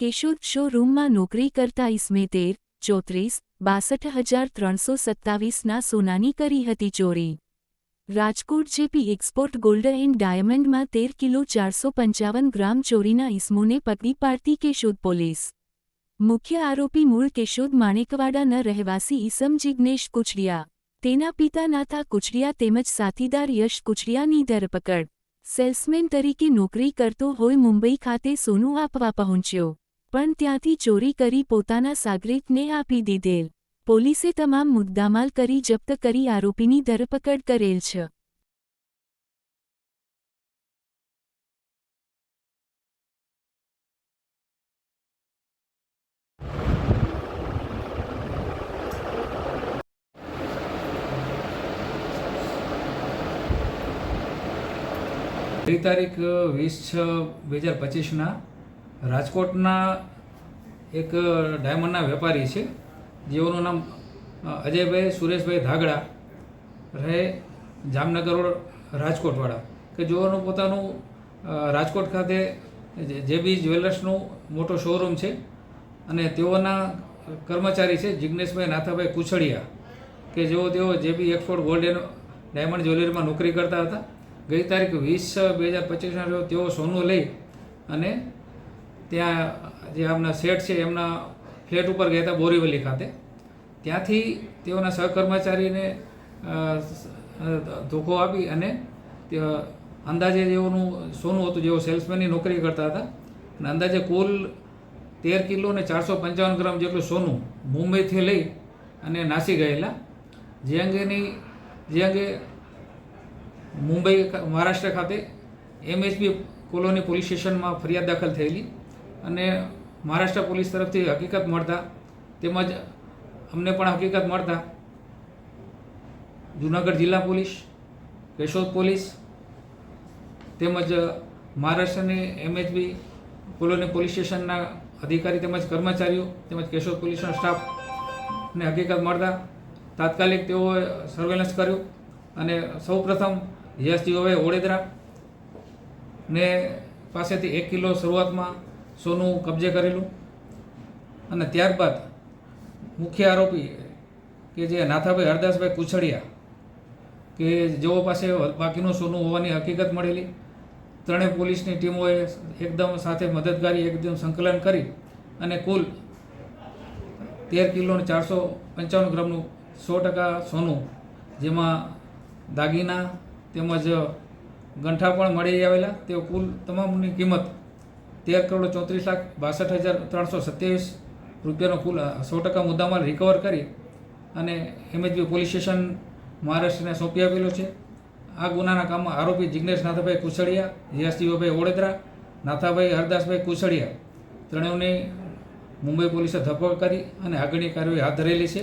કેશોદ શોરૂમમાં નોકરી કરતા ઇસ્મેતેર ચોત્રીસ, બાસઠ હજાર ત્રણસો સત્તાવીસના સોનાની કરી હતી ચોરી. Rajkot JP export gold and ડાયમંડમાં તેર કિલો ચારસો પંચાવન ગ્રામ ચોરીના ઇસમોને પકડી પાડતી કેશોદ પોલીસ. મુખ્ય આરોપી મૂળ કેશોદ માણેકવાડાના રહેવાસી ઈસમ જિગ્નેશ કુચડિયા તેના પિતા નાથા કુચડિયા તેમજ સાથીદાર યશ કુચડિયાની ધરપકડ. સેલ્સમેન તરીકે નોકરી કરતો હોય મુંબઈ ખાતે સોનું આપવા પહોંચ્યો. પણ ત્યાંથી ચોરી કરી પોતાના સાગરીતને આપી દીધેલ. પોલીસે તમામ મુદ્દામાલ કરી જપ્ત કરી આરોપીની ધરપકડ કરેલ છે. ગઈ તારીખ, વીસ છ, બે હજાર પચીસના રાજકોટના એક ડાયમંડના વેપારી છે. જેઓનું નામ અજયભાઈ, સુરેશભાઈ ધાગડા રહે જામનગર રાજકોટવાળા. કે જેઓનું પોતાનું રાજકોટ ખાતે જેબી જ્વેલર્સનું મોટો શોરૂમ છે અને તેઓના કર્મચારી છે જિગ્નેશભાઈ નાથાભાઈ કુછડિયા. કે જેઓ, તેઓ JB export gold and diamond જ્વેલરીમાં નોકરી કરતા હતા. ગઈ તારીખ વીસ બે હજાર પચીસના તેઓ સોનું લઈ અને ત્યાં જે આમના શેઠ છે, એમના ફ્લેટ ઉપર ગયા હતા બોરીવલી ખાતે. ત્યાંથી તેઓના સહકર્મચારીને ધોકો આપી અને અંદાજે જેઓનું સોનું હતું જેઓ સેલ્સમેનની નોકરી કરતા હતા, અને અંદાજે કુલ તેર કિલો અને ચારસો પંચાવન ગ્રામ જેટલું સોનું મુંબઈથી લઈ અને નાસી ગયેલા. જે અંગેની, જે અંગે મુંબઈ મહારાષ્ટ્ર ખાતે એમએચબી કોલોની પોલીસ સ્ટેશનમાં ફરિયાદ દાખલ થયેલી. અને મહારાષ્ટ્ર પોલીસ તરફથી હકીકત મળતા તેમજ અમને પણ હકીકત મળતા. જુનાગઢ જિલ્લા પોલીસ, કેશોદ પોલીસ, તેમજ મહારાષ્ટ્રની એમએચબી કોલોની પોલીસ સ્ટેશનના અધિકારી તેમજ કર્મચારીઓ તેમજ કેશોદ પોલીસનો સ્ટાફને હકીકત મળતા. તાત્કાલિક તેઓએ સર્વેલન્સ કર્યું અને સૌપ્રથમ યશજીઓએ ઓડેદરા ને પાસેથી એક કિલો શરૂઆતમાં સોનું કબજે કરેલું. અને ત્યારબાદ મુખ્ય આરોપી કે જે નાથાભાઈ હરદાસભાઈ કુછડિયા કે જેઓ પાસે બાકીનું સોનું હોવાની હકીકત મળેલી. ત્રણેય પોલીસની ટીમોએ એકદમ સાથે મદદગારી, એકદમ સંકલન કરી અને કુલ તેર કિલો ચારસો પંચાવન ગ્રામનું સો ટકા સોનું જેમાં દાગીના તેમજ ગંઠા પણ મળી આવેલા. તેઓ કુલ તમામની કિંમત તેર કરોડ ચોત્રીસ લાખ બાસઠ હજાર ત્રણસો સત્યાવીસ રૂપિયાનો કુલ સો ટકા મુદ્દામાલ રિકવર કરી અને એમએચબી પોલીસ સ્ટેશન મહારાષ્ટ્રને સોંપી આપેલો છે. આ ગુનાના કામમાં આરોપી જિગ્નેશ નાથાભાઈ કુસડિયા યશજીવાભાઈ ઓળેદરા નાથાભાઈ હરદાસભાઈ કુસડિયા ત્રણેયની મુંબઈ પોલીસે ધરપકડ કરી અને આગળની કાર્યવાહી હાથ ધરેલી છે.